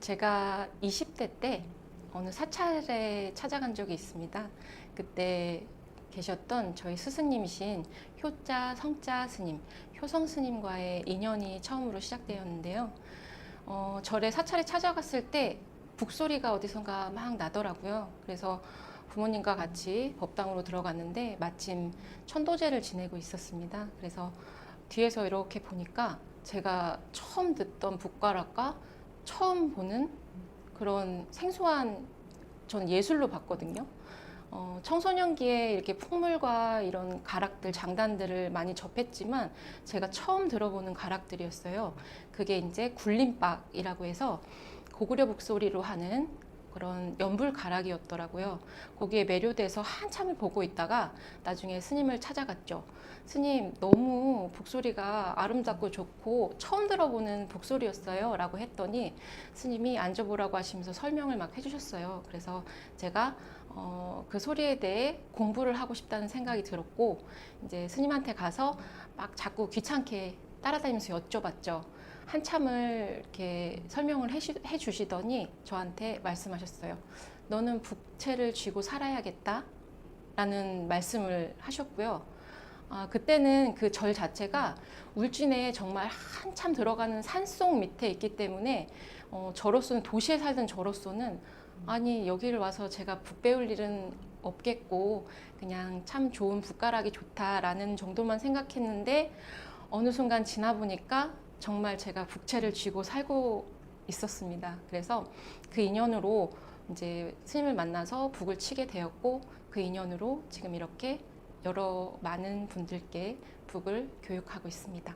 제가 20대 때 어느 사찰에 찾아간 적이 있습니다. 그때 계셨던 저희 스승님이신 효자 성자 스님, 효성 스님과의 인연이 처음으로 시작되었는데요. 어, 절에 사찰에 찾아갔을 때 북소리가 어디선가 막 나더라고요. 그래서 부모님과 같이 법당으로 들어갔는데 마침 천도제를 지내고 있었습니다. 그래서 뒤에서 이렇게 보니까 제가 처음 듣던 북가락과 처음 보는 그런 생소한 저는 예술로 봤거든요. 어, 청소년기에 이렇게 풍물과 이런 가락들, 장단들을 많이 접했지만 제가 처음 들어보는 가락들이었어요. 그게 이제 굴림박이라고 해서 고구려 북소리로 하는 그런 연불 가락이었더라고요. 거기에 매료돼서 한참을 보고 있다가 나중에 스님을 찾아갔죠. 스님 너무 북소리가 아름답고 좋고 처음 들어보는 북소리였어요. 라고 했더니 스님이 앉아보라고 하시면서 설명을 막 해주셨어요. 그래서 제가 어, 그 소리에 대해 공부를 하고 싶다는 생각이 들었고 이제 스님한테 가서 막 자꾸 귀찮게 따라다니면서 여쭤봤죠. 한참을 이렇게 설명을 해주, 해주시더니 저한테 말씀하셨어요. 너는 북채를 쥐고 살아야겠다. 라는 말씀을 하셨고요. 아, 그때는 그 절 자체가 울진에 정말 한참 들어가는 산속 밑에 있기 때문에 어, 저로서는 도시에 살던 저로서는 아니 여기를 와서 제가 북 배울 일은 없겠고 그냥 참 좋은 북가락이 좋다라는 정도만 생각했는데 어느 순간 지나 보니까 정말 제가 북채를 쥐고 살고 있었습니다. 그래서 그 인연으로 이제 스님을 만나서 북을 치게 되었고 그 인연으로 지금 이렇게 여러 많은 분들께 북을 교육하고 있습니다.